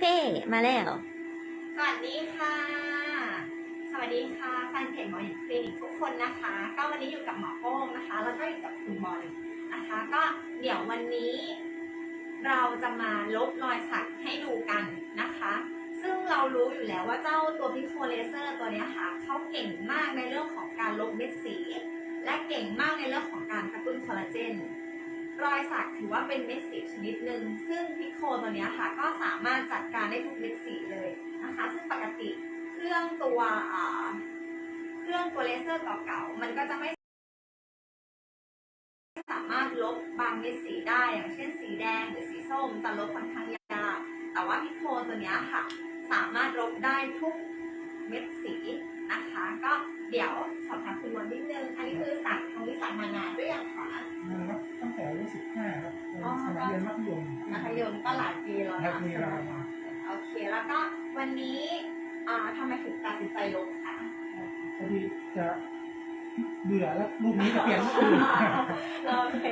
เพ่มาแล้ว สวัสดีค่ะ สวัสดีค่ะแฟนเพจหมอหญิงคลินิกทุกคนนะคะ ก็วันนี้อยู่กับหมอโป้งนะคะ แล้วก็อยู่กับคุณบอลนะคะ ก็เดี๋ยววันนี้เราจะมาลบรอยสักให้ดูกันนะคะ ซึ่งเรารู้อยู่แล้วว่าเจ้าตัวพิโคเลเซอร์ตัวนี้ค่ะเขาเก่งมากในเรื่องของการลบเม็ดสี และเก่งมากในเรื่องของการกระตุ้นคอลลาเจน รอยสักถือว่าเป็นเม็ดสีชนิดหนึ่งซึ่งพิโคตัวนี้ค่ะก็สามารถจัดการได้ทุกเม็ดสีเลยนะคะ ซึ่งปกติเครื่องตัวเครื่องตัวเลเซอร์เก่าๆมันก็จะไม่สามารถลบบางเม็ดสีได้อย่างเช่นสีแดงหรือสีส้มจะลบค่อนข้างยากแต่ว่าพิโคตัวนี้ค่ะ สามารถลบได้ทุกเม็ดสีนะคะ ก็เดี๋ยวสอบถามคุณวันนิดนึง อันนี้คือสั่งทางวิสัยมานานด้วยอย่างคะนะ แต่อายุสิบห้าครับเป็นอ๋อสมัยเรียนมัธยมมัธยมก็หลายปีแล้วนักนะเรียนเรามาโอเคแล้วก็วันนี้อ่าทำไมถึงตัดสินใจลบคะพอดีจะเบื่อแล้วรูปนี้จะเปลี่ยนรูปอื่นโอเค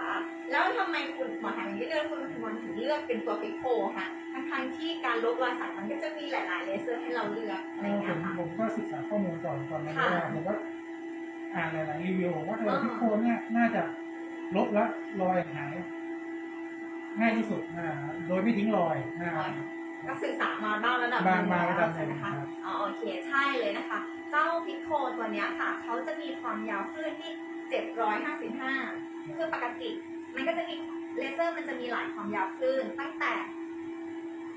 ค่ะแล้วทำไมคุณหมอถามอย่างนี้เลยคุณคุณวันถึงเลือกเป็นตัวพิโคค่ะทั้งๆที่การลบรอยสักมันก็จะมีหลาย ๆ เลเซอร์ให้เราเลือกอะไรอย่างผเงี้ยมค่ะผมก็ศึกษาข้อมูลก่อนก่อนนะค่ะว่าผมก็อ่านหลาย ๆ รีวิวว่าเออ๋ออพิโคเนี่ยน่าจะ ลบแล้วรอยหาย ง่ายที่สุดอ่าโดยไม่ทิ้งรอยอ่าก็ศึกษามาบ้างระดับหบางนึ่งบางแล้ระดัวบหใช่นึ่งไหมครัคะบอ๋อโอเคใช่เลยนะคะ เจ้าพิโคตัวเนี้ยค่ะ เขาจะมีความยาวคลื่นที่ 755 คือปกติ มันก็จะมีเลเซอร์มันจะมีหลายความยาวคลื่นตั้งแต่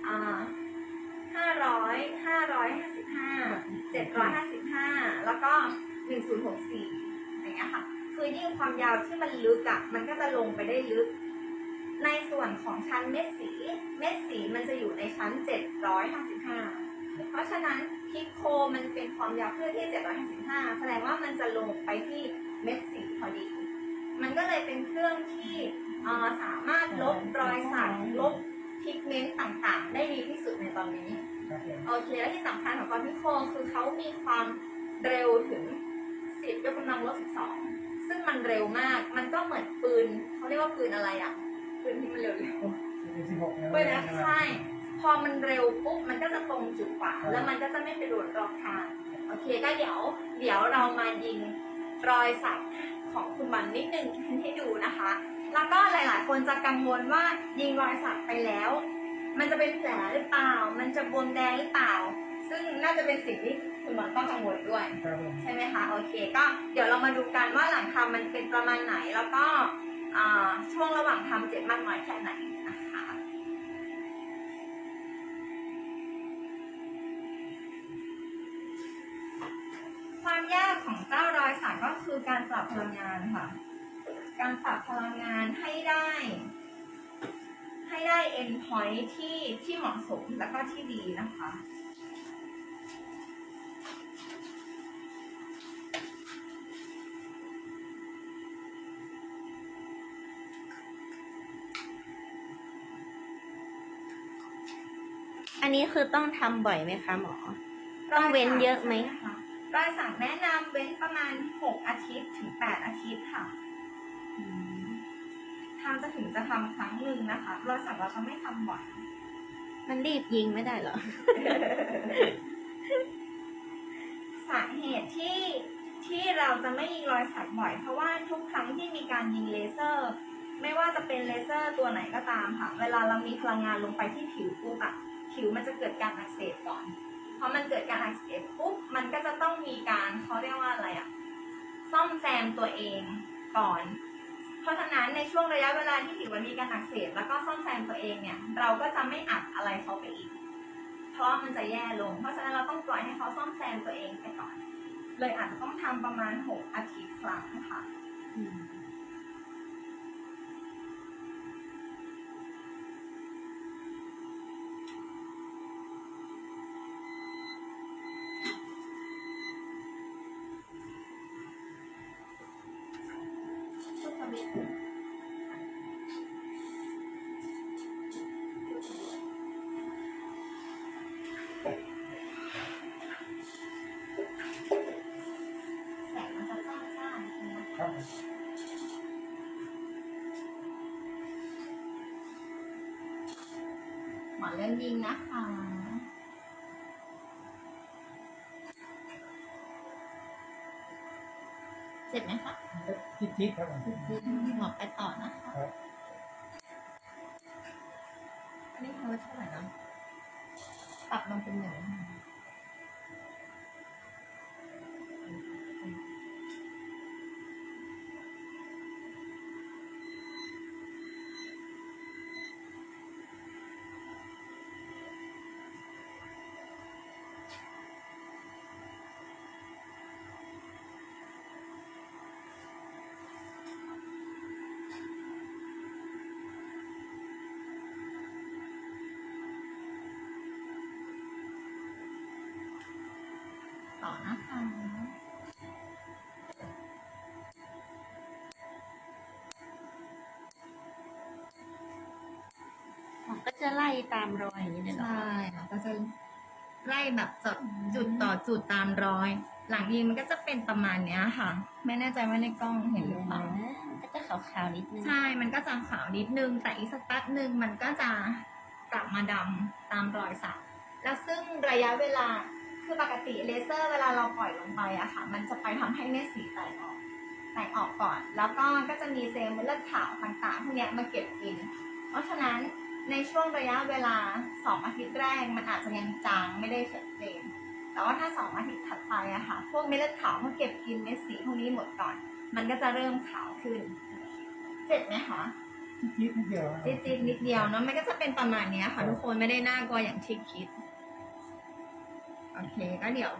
อ่า500 555 755 แล้วก็ 1064อย่างเงี้ยค่ะ คือยิ่งความยาวที่มันลึกอะมันก็จะลงไปได้ลึก ในส่วนของชั้นเม็ดสี เม็ดสีมันจะอยู่ในชั้น 755 เพราะฉะนั้นพิโคมันเป็นความยาวคลื่นที่ 755 แสดงว่ามันจะลงไปที่เม็ดสีพอดี มันก็เลยเป็นเครื่องที่เอ่อสามารถลบรอยสักลบพิกเมนต์ต่างๆ ได้ดีที่สุดในตอนนี้ครับผมโอเค และที่สำคัญของกรพิโคคือเขามีความเร็วถึง 10ยกกำลังลบ12 ซึ่งมันเร็วมาก มันก็เหมือนปืนเขาเรียกว่าปืนอะไรอะ ปืนที่มันเร็วเป็นสิบหกแล้วๆปืนนะใช่ พอมันเร็วปุ๊บมันก็จะตรงจุดกว่า แล้วมันก็จะไม่ไปโดนรอบทาง โอเคก็เดี๋ยว เดี๋ยวเรามายิงรอยสักของคุณบันนิดนึงให้ดูนะคะ แล้วก็หลาย ๆ คนจะกังวลว่ายิงรอยสักไปแล้ว มันจะเป็นแผลหรือเปล่า มันจะบวมแดงหรือเปล่า ซึ่งน่าจะเป็นสิ่งที่ คุณหมอต้องกังวลด้วย ครับผมใช่ไหมคะโอเคก็เดี๋ยวเรามาดูกันว่าหลังทำมันเป็นประมาณไหนแล้วก็อ่าช่วงระหว่างทำเจ็บมากน้อยแค่ไหนนะคะความยากของเจ้ารอยสักก็คือการปรับพลังงานค่ะ การปรับพลังงานให้ได้ ให้ได้ end point ที่ที่เหมาะสมแล้วก็ที่ดีนะคะ อันนี้คือต้องทำบ่อยไหมคะหมอ ต้องเว้นเยอะไหมรอยสักแนะนำเว้นประมาณ6อาทิตย์ถึง8อาทิตย์ค่ะทางจะถึงจะทำครั้งหนึ่งนะคะรอยสักเราจะไม่ทำบ่อย มันรีบยิงไม่ได้เหรอ สาเหตุที่ที่เราจะไม่ยิงรอยสักบ่อย เพราะว่าทุกครั้งที่มีการยิงเลเซอร์ ไม่ว่าจะเป็นเลเซอร์ตัวไหนก็ตามค่ะ เวลาเรามีพลังงานลงไปที่ผิวปุ๊บอะ ผิวมันจะเกิดการอักเสบก่อนพอมันเกิดการอักเสบปุ๊บมันก็จะต้องมีการเขาเรียกว่าอะไรอะซ่อมแซมตัวเองก่อน เพราะฉะนั้นในช่วงระยะเวลาที่ผิวมันมีการอักเสบแล้วก็ซ่อมแซมตัวเองเนี่ย เราก็จะไม่อัดอะไรเขาไปอีก เพราะมันจะแย่ลง เพราะฉะนั้นเราต้องปล่อยให้เขาซ่อมแซมตัวเองไปก่อน เลยอาจจะต้องทำประมาณ 6 อาทิตย์ครั้งค่ะ กันยิงนะคะเสร็จไหมคะทิศๆครับผมหมอไปต่อนะคะครับอันนี้เท่าเท่าไหร่นะปรับลงเป็นหนึ่ง ต่อนะคะหมอก็จะไล่ตามรอยอย่างนี้เลยเหรอใช่ค่ะก็จะไล่แบบจดจุดต่อจุดตามรอย หลังยิงมันก็จะเป็นประมาณเนี้ยค่ะ ไม่แน่ใจว่าในกล้องเห็นหรือเปล่าก็จะขาวๆนิดนึง ใช่ มันก็จะขาวนิดนึง แต่อีกสักแป๊บนึงมันก็จะกลับมาดำตามรอยสัก แล้วซึ่งระยะเวลา คือปกติเลเซอร์เวลาเราปล่อยลงไปอะค่ะ มันจะไปทำให้เม็ดสีแตกออกแตกออกก่อน แล้วก็ก็จะมีเซลล์เม็ดเลือดขาวต่างๆพวกเนี้ยมาเก็บกิน เพราะฉะนั้นในช่วงระยะเวลา 2 อาทิตย์แรกมันอาจจะยังจางไม่ได้ชัดเจน แต่ว่าถ้า 2 อาทิตย์ถัดไปอะค่ะ พวกเม็ดเลือดขาวเขาเก็บกินเม็ดสีพวกนี้หมดก่อน มันก็จะเริ่มขาวขึ้นเสร็จไหมคะทิศๆนิดเดียวครับจี๊ดๆนิดเดียวเนาะมันก็จะเป็นประมาณเนี้ยค่ะทุกคนไม่ได้น่ากลัวอย่างที่คิด โอเคก็เดี๋ยว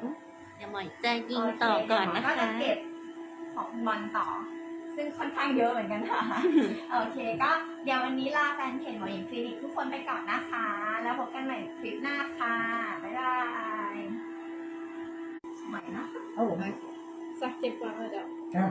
เดี๋ยวหมอจะยิงต่อก่อนนะก็คะ จะเก็บของบอลต่อ ซึ่งค่อนข้างเยอะเหมือนกันค่ะ โอเคก็เดี๋ยววันนี้ลาแฟนเพจหมอหญิงคลินิกทุกคนไปก่อนนะคะ แล้วพบกันใหม่คลิปหน้าค่ะ บ๊ายบายใหม่นะเอาผมสักเจ็บกว่าเราจะครับ